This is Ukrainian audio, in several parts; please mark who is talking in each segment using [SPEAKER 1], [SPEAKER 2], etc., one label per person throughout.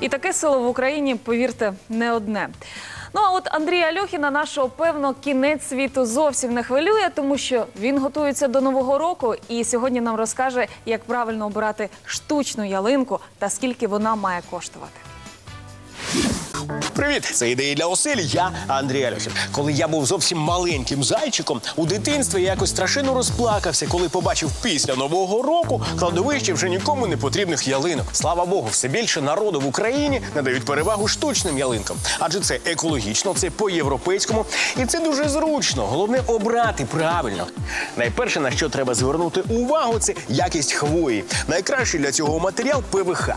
[SPEAKER 1] І таке село в Україні, повірте, не одне. Ну а от Андрія Альохіна нашого певно кінець світу зовсім не хвилює, тому що він готується до нового року і сьогодні нам розкаже, як правильно обирати штучну ялинку та скільки вона має коштувати.
[SPEAKER 2] Привіт, це ідеї для оселі. Я Андрій Альохін. Коли я був зовсім маленьким зайчиком, у дитинстві я якось страшенно розплакався, коли побачив після нового року кладовище вже нікому не потрібних ялинок. Слава Богу, все більше народу в Україні надають перевагу штучним ялинкам, адже це екологічно, це по-європейському і це дуже зручно. Головне обрати правильно. Найперше, на що треба звернути увагу, це якість хвої. Найкращий для цього матеріал ПВХ.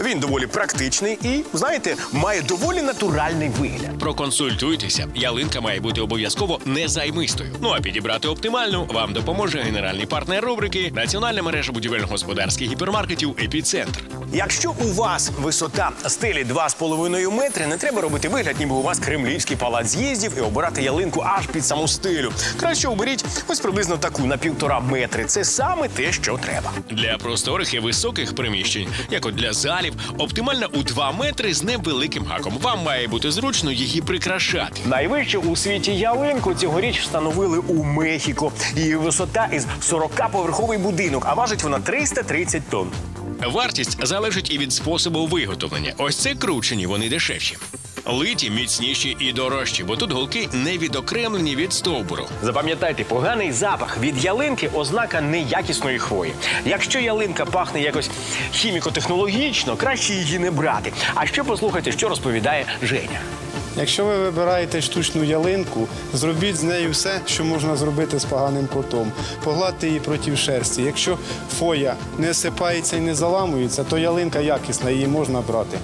[SPEAKER 2] Він доволі практичний і, знаєте, має доволі натуральний вигляд.
[SPEAKER 3] Проконсультуйтеся. Ялинка має бути обов'язково незаймистою. Ну а підібрати оптимальну вам допоможе генеральний партнер рубрики Національна мережа будівельно-господарських гіпермаркетів Епіцентр.
[SPEAKER 2] Якщо у вас висота стелі 2,5 метри, не треба робити вигляд, ніби у вас кремлівський палац з'їздів і обирати ялинку аж під саму стелю. Краще оберіть ось приблизно таку на півтора метри. Це саме те, що треба.
[SPEAKER 3] Для просторих і високих приміщень, як от для залів, оптимальна у 2 метри з невеликим гаком. Вам має бути зручно її прикрашати.
[SPEAKER 2] Найвище у світі ялинку цьогоріч встановили у Мехіко. Її висота із 40-поверховий будинок, а важить вона 330 тонн.
[SPEAKER 3] Вартість залежить і від способу виготовлення. Ось це кручені, вони дешевші. Литі міцніші і дорожчі, бо тут голки не відокремлені від стовбуру.
[SPEAKER 2] Запам'ятайте, поганий запах від ялинки ознака неякісної хвої. Якщо ялинка пахне якось хіміко-технологічно, краще її не брати. А ще послухайте, що розповідає Женя.
[SPEAKER 4] Якщо ви вибираєте штучну ялинку, зробіть з нею все, що можна зробити з поганим котом. Погладьте її проти шерсті. Якщо фоя не сипається і не заламується, то ялинка якісна, її можна брати.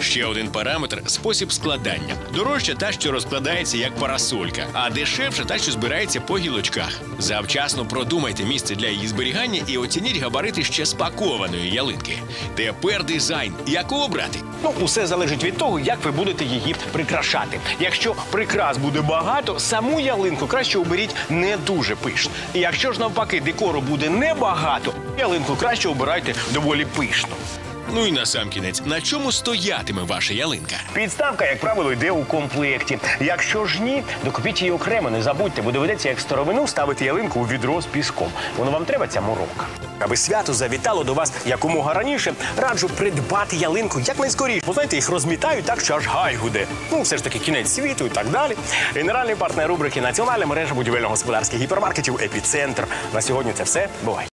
[SPEAKER 3] Ще один параметр спосіб складання. Дорожча та, що розкладається як парасолька, а дешевша та, що збирається по гілочках. Завчасно продумайте місце для її зберігання і оцініть габарити ще спакованої ялинки. Тепер дизайн. Яку обрати?
[SPEAKER 2] Ну, усе залежить від того, як ви будете її прикрашати. Якщо прикрас буде багато, саму ялинку краще оберіть не дуже пишно. І якщо ж навпаки декору буде небагато, ялинку краще обирайте доволі пишно.
[SPEAKER 3] Ну і на сам кінець, на чому стоятиме ваша ялинка?
[SPEAKER 2] Підставка, як правило, йде у комплекті. Якщо ж ні, докупіть її окремо, не забудьте, бо доведеться як старовину ставити ялинку у відро з піском. Воно вам треба ця морока. Аби свято завітало до вас якомога раніше, раджу придбати ялинку якнайскоріше. Бо знаєте, їх розмітають так, що аж гай гуде. Ну, все ж таки кінець світу і так далі. Генеральний партнер рубрики Національна мережа будівельно-господарських гіпермаркетів Епіцентр. На сьогодні це все. Бувай.